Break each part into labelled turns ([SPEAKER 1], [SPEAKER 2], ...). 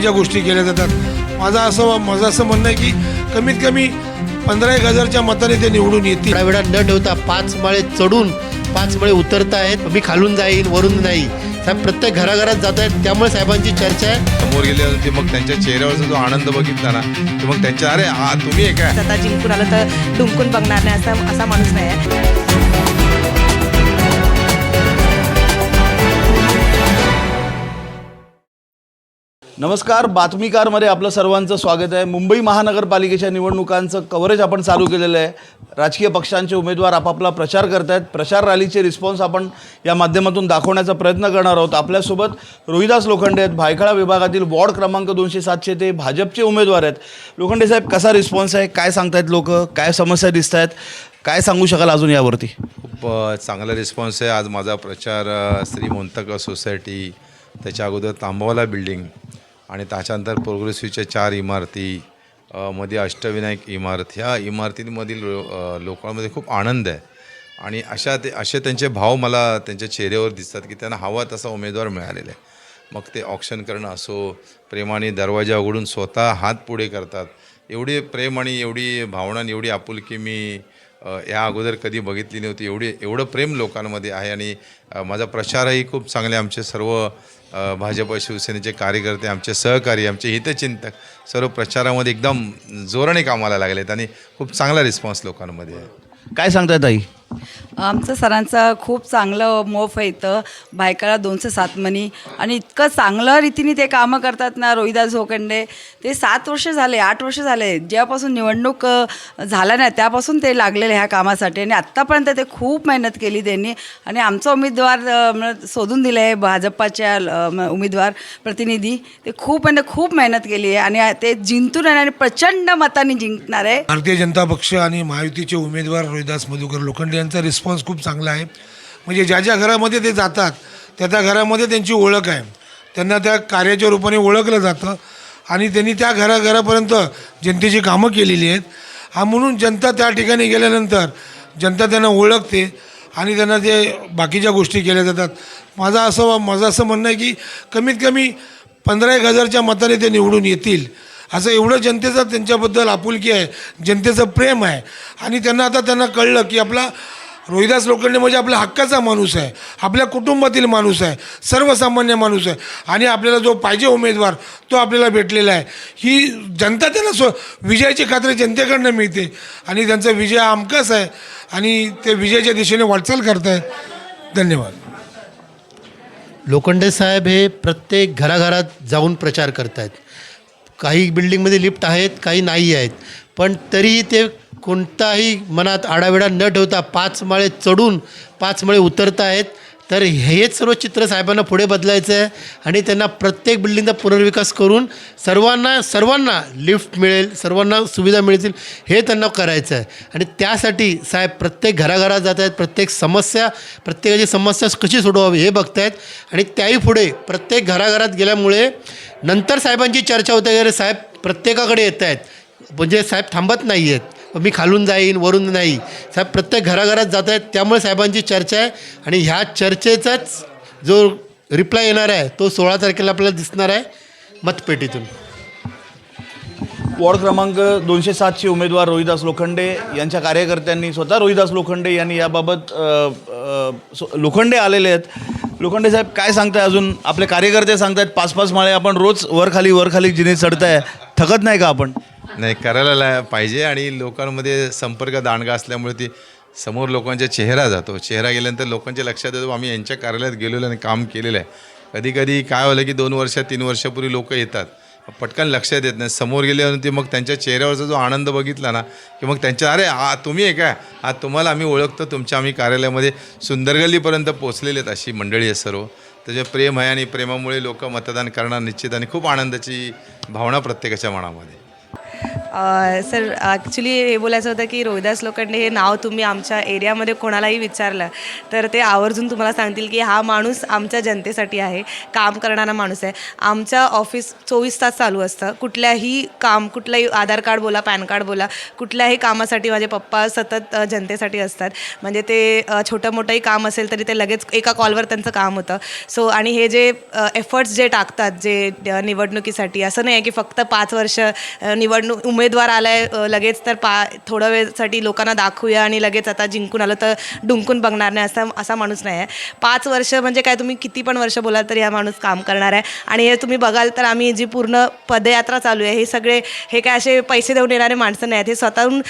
[SPEAKER 1] ज्या गोष्टी केल्या जातात. माझं असं माझं असं म्हणणं आहे की कमीत कमी पंधरा एक हजारच्या मताने ते निवडून येतील.
[SPEAKER 2] वेळा न ठेवता पाच माळे चढून पाच माळे उतरत आहेत मी खालून जाईन वरून नाही. साहेब प्रत्येक घराघरात जात आहेत त्यामुळे साहेबांची चर्चा आहे.
[SPEAKER 3] समोर गेल्यानंतर मग त्यांच्या चेहऱ्यावरचा जो आनंद बघितला ना की मग त्यांच्या अरे हा तुम्ही आहे. काय
[SPEAKER 4] आता जिंकून आलं तर डुंकून बघणार नाही असा असा माणूस नाही आहे.
[SPEAKER 5] नमस्कार बातमीकारमध्ये आपलं सर्वांचं स्वागत आहे. मुंबई महानगरपालिकेच्या निवडणुकांचं कव्हरेज आपण चालू केलेलं आहे. राजकीय पक्षांचे उमेदवार आपापला प्रचार करत आहेत प्रचार रॅलीचे रिस्पॉन्स आपण या माध्यमातून दाखवण्याचा प्रयत्न करणार आहोत. आपल्यासोबत रोहिदास लोखंडे आहेत. भायखळा विभागातील वॉर्ड क्रमांक दोनशे सातशे ते भाजपचे उमेदवार आहेत. लोखंडे साहेब कसा रिस्पॉन्स आहे? काय सांगतायत लोक? काय समस्या दिसत आहेत काय सांगू शकाल अजून यावरती?
[SPEAKER 3] खूप चांगला रिस्पॉन्स आहे. आज माझा प्रचार श्री मोंतक सोसायटी त्याच्या अगोदर तांबवाला बिल्डिंग आणि त्याच्यानंतर प्रोग्रेसिव्हच्या चार इमारती मध्ये अष्टविनायक इमारत. ह्या इमारतींमधील लोकांमध्ये खूप आनंद आहे. आणि अशा ते असे त्यांचे भाव मला त्यांच्या चेहऱ्यावर दिसतात की त्यांना हवा तसा उमेदवार मिळालेला आहे. मग ते ऑप्शन करणं असो प्रेमाने दरवाजा उघडून स्वतः हात पुढे करतात. एवढी प्रेम आणि एवढी भावना आणि एवढी आपुलकी मी या अगोदर कधी बघितली नव्हती. एवढी एवढं प्रेम लोकांमध्ये आहे आणि माझा प्रचारही खूप चांगले आमचे सर्व भाजप शिवसेनेचे कार्यकर्ते आमचे सहकारी आमचे हितचिंतक सर्व प्रचारामध्ये एकदम जोराने कामाला लागलेत आणि खूप चांगला रिस्पॉन्स लोकांमध्ये आहे.
[SPEAKER 5] काय सांगताय ताई?
[SPEAKER 6] आमचं सरांचं खूप चांगलं मोफ आहे इथं. बायकाला दोनशे सात मनी आणि इतकं चांगलं रीतीने ते कामं करतात ना रोहिदास झोकंडे ते सात वर्ष झाले आठ वर्ष झाले. जेव्हापासून निवडणूक अ, झाला नाही त्यापासून ते लागलेले ह्या कामासाठी. आणि आत्तापर्यंत ते खूप मेहनत केली त्यांनी. आणि आमचा उमेदवार शोधून दिले आहे भाजपाच्या उमेदवार प्रतिनिधी. ते खूप म्हणजे खूप मेहनत केली आहे. आणि ते जिंकून येणार आणि प्रचंड मताने जिंकणार आहे.
[SPEAKER 1] भारतीय जनता पक्ष आणि महायुतीचे उमेदवार रोहिदास मधुकर लोखंडे यांचा रिस्पॉन्स खूप चांगला आहे. म्हणजे ज्या ज्या घरामध्ये ते जातात त्या त्या घरामध्ये त्यांची ओळख आहे. त्यांना त्या कार्याच्या रूपाने ओळखलं जातं आणि त्यांनी त्या घराघरापर्यंत जनतेची कामं केलेली आहेत. हा म्हणून जनता त्या ठिकाणी गेल्यानंतर जनता त्यांना ओळखते आणि त्यांना ते बाकीच्या गोष्टी केल्या जातात. माझं असं माझं असं म्हणणं आहे की कमीत कमी पंधरा एक हजारच्या मताने ते निवडून येतील. असं एवढं जनतेचं त्यांच्याबद्दल आपुलकी आहे जनतेचं प्रेम आहे. आणि त्यांना आता त्यांना कळलं की आपला रोहिदास लोखंडे म्हणजे आपल्या हक्काचा माणूस आहे. आपल्या कुटुंबातील माणूस आहे. सर्वसामान्य माणूस आहे. आणि आपल्याला जो पाहिजे उमेदवार तो आपल्याला भेटलेला आहे. ही जनता त्यांना स्व विजयाची खात्री जनतेकडनं मिळते. आणि त्यांचा विजय हा आहे. आणि ते विजयाच्या दिशेने वाटचाल करत आहेत धन्यवाद.
[SPEAKER 2] लोखंडे साहेब हे प्रत्येक घराघरात जाऊन प्रचार करत आहेत काही बिल्डिंगमध्ये लिफ्ट आहेत काही नाही आहेत. पण तरीही ते कोणताही मनात आडाविडा न ठेवता पाच माळे चढून पाच माळे उतरत आहेत तर हेच सर्व चित्र साहेबांना पुढे बदलायचं आहे आणि त्यांना प्रत्येक बिल्डिंगचा पुनर्विकास करून सर्वांना सर्वांना लिफ्ट मिळेल सर्वांना सुविधा मिळतील हे त्यांना करायचं आहे. आणि त्यासाठी साहेब प्रत्येक घराघरात जात आहेत प्रत्येक समस्या प्रत्येकाची समस्या कशी सोडवावी हे बघतायत आणि त्याही पुढे प्रत्येक घराघरात गेल्यामुळे नंतर साहेबांची चर्चा होते अरे साहेब प्रत्येकाकडे येत आहेत म्हणजे साहेब थांबत नाही आहेत मी खालून जाईन वरून नाही. साहेब प्रत्येक घराघरात जात आहेत. त्यामुळे साहेबांची चर्चा आहे. आणि ह्या चर्चेचाच जो रिप्लाय येणार आहे तो सोळा तारखेला आपल्याला दिसणार आहे मतपेटीतून.
[SPEAKER 5] वॉर्ड क्रमांक दोनशे सातचे उमेदवार रोहिदास लोखंडे यांच्या कार्यकर्त्यांनी स्वतः रोहिदास लोखंडे यांनी याबाबत अ, अ, सो- लोखंडे आलेले आहेत. लोखंडे साहेब काय सांगताय अजून? आपले कार्यकर्ते सांगतायत पाच पाच माळे आपण रोज वरखाली वरखाली जिने चढताय. थकत नाही का आपण?
[SPEAKER 3] नाही करायला ला- पाहिजे आणि लोकांमध्ये संपर्क दांडगा असल्यामुळे ती समोर लोकांचा चेहरा जातो. चेहरा गेल्यानंतर लोकांच्या लक्षात येतो आम्ही यांच्या कार्यालयात गेलेलो आणि काम केलेलं आहे. कधी कधी काय होलं की दोन वर्ष तीन वर्षापूर्वी लोक येतात. पटकन लक्षात येत नाही. समोर गेल्यानंतर मग त्यांच्या चेहऱ्यावरचा जो आनंद बघितला ना की मग त्यांच्या अरे हा तुम्ही आहे काय? आ तुम्हाला आम्ही ओळखतो तुमच्या आम्ही कार्यालयामध्ये सुंदरगल्लीपर्यंत पोचलेले आहेत अशी मंडळी आहे सर्व. त्याचे प्रेम आहे आणि प्रेमामुळे लोक मतदान करणार निश्चित आणि खूप आनंदाची भावना प्रत्येकाच्या मनामध्ये.
[SPEAKER 4] सर ॲक्च्युली हे बोलायचं होतं की रोहिदास लोखंडे हे नाव तुम्ही आमच्या एरियामध्ये कोणालाही विचारलं तर ते आवर्जून तुम्हाला सांगतील की हा माणूस आमच्या जनतेसाठी आहे काम करणारा माणूस आहे. आमच्या ऑफिस चोवीस तास चालू असतं. कुठल्याही काम कुठलंही आधार कार्ड बोला पॅन कार्ड बोला कुठल्याही कामासाठी माझे पप्पा सतत जनतेसाठी असतात. म्हणजे ते छोटं मोठंही काम असेल तरी ते लगेच एका कॉलवर त्यांचं काम होतं. सो आणि हे जे एफर्ट्स जे टाकतात जे निवडणुकीसाठी असं नाही आहे की फक्त पाच वर्ष निवडणूक उमेदवार आलाय लगेच तर पा थोडं वेळसाठी लोकांना दाखवूया आणि लगेच आता जिंकून आलं तर डुंकून बघणार नाही असा असा माणूस नाही आहे. पाच वर्ष म्हणजे काय तुम्ही किती पण वर्ष बोलाल तरी हा माणूस काम करणार आहे. आणि हे तुम्ही बघाल तर आम्ही जी पूर्ण पदयात्रा चालू आहे हे सगळे हे काय असे पैसे देऊन येणारे माणसं नाही आहेत. हे स्वतःहून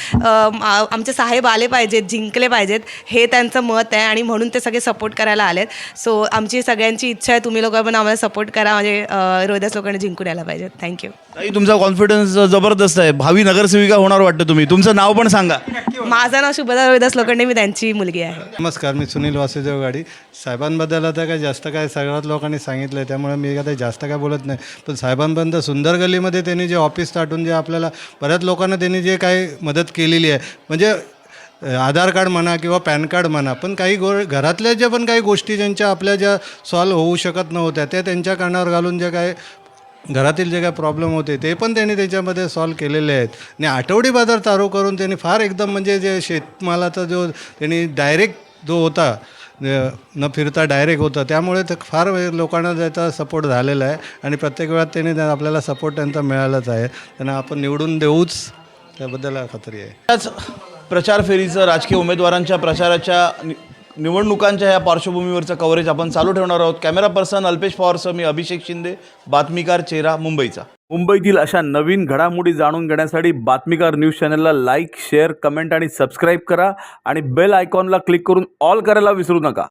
[SPEAKER 4] आमचे साहेब आले पाहिजेत जिंकले पाहिजेत. हे त्यांचं मत आहे आणि म्हणून ते सगळे सपोर्ट करायला आलेत. सो आमची सगळ्यांची इच्छा आहे तुम्ही लोक पण आम्हाला सपोर्ट करा. म्हणजे रोहिदास लोकांनी जिंकून यायला पाहिजेत. थँक्यू
[SPEAKER 5] तुमचा कॉन्फिडन्स जबरदस्त आहे. भावी नगरसेविका होणार वाटतं तुम्ही? तुमचं नाव पण सांगा.
[SPEAKER 4] माझं नाव शुभदा रोहिदास लोखंडे मी त्यांची मुलगी आहे.
[SPEAKER 7] नमस्कार मी सुनील वासुदेव गाडी. साहेबांबद्दल आता काय जास्त काय सगळ्याच लोकांनी सांगितलं आहे त्यामुळे मी आता जास्त काय बोलत नाही. पण साहेबांपर्यंत सुंदर गल्लीमध्ये त्यांनी जे ऑफिस स्टार्टून जे आपल्याला बऱ्याच लोकांना त्यांनी जे काय मदत केलेली आहे. म्हणजे आधार कार्ड म्हणा किंवा पॅन कार्ड म्हणा पण काही गो घरातल्या ज्या पण काही गोष्टी ज्यांच्या आपल्या ज्या सॉल्व होऊ शकत नव्हत्या त्या त्यांच्या कानावर घालून ज्या काय घरातील जे काही प्रॉब्लेम होते ते पण त्यांनी त्याच्यामध्ये सॉल्व केलेले आहेत. आणि आठवडी बाजार चालू करून त्यांनी फार एकदम म्हणजे जे शेतमालाचा जो त्यांनी डायरेक्ट जो होता न फिरता डायरेक्ट होता त्यामुळे ते फार लोकांना त्याचा सपोर्ट झालेला आहे. आणि प्रत्येक वेळात त्यांनी आपल्याला सपोर्ट त्यांचा मिळालाच आहे. त्यांना आपण निवडून देऊच त्याबद्दल खात्री आहे.
[SPEAKER 5] त्याच प्रचार फेरीचं राजकीय उमेदवारांच्या प्रचाराच्या निवडणुकांच्या ह्या पार्श्वभूमीवरचं कव्हरेज आपण चालू ठेवणार आहोत. कॅमेरा पर्सन अल्पेश पवारसह मी अभिषेक शिंदे बातमीकार चेहरा मुंबईचा.
[SPEAKER 8] मुंबईतील अशा नवीन घडामोडी जाणून घेण्यासाठी बातमीकार न्यूज चॅनलला लाईक शेअर कमेंट आणि सबस्क्राईब करा आणि बेल आयकॉनला क्लिक करून ऑल करायला विसरू नका.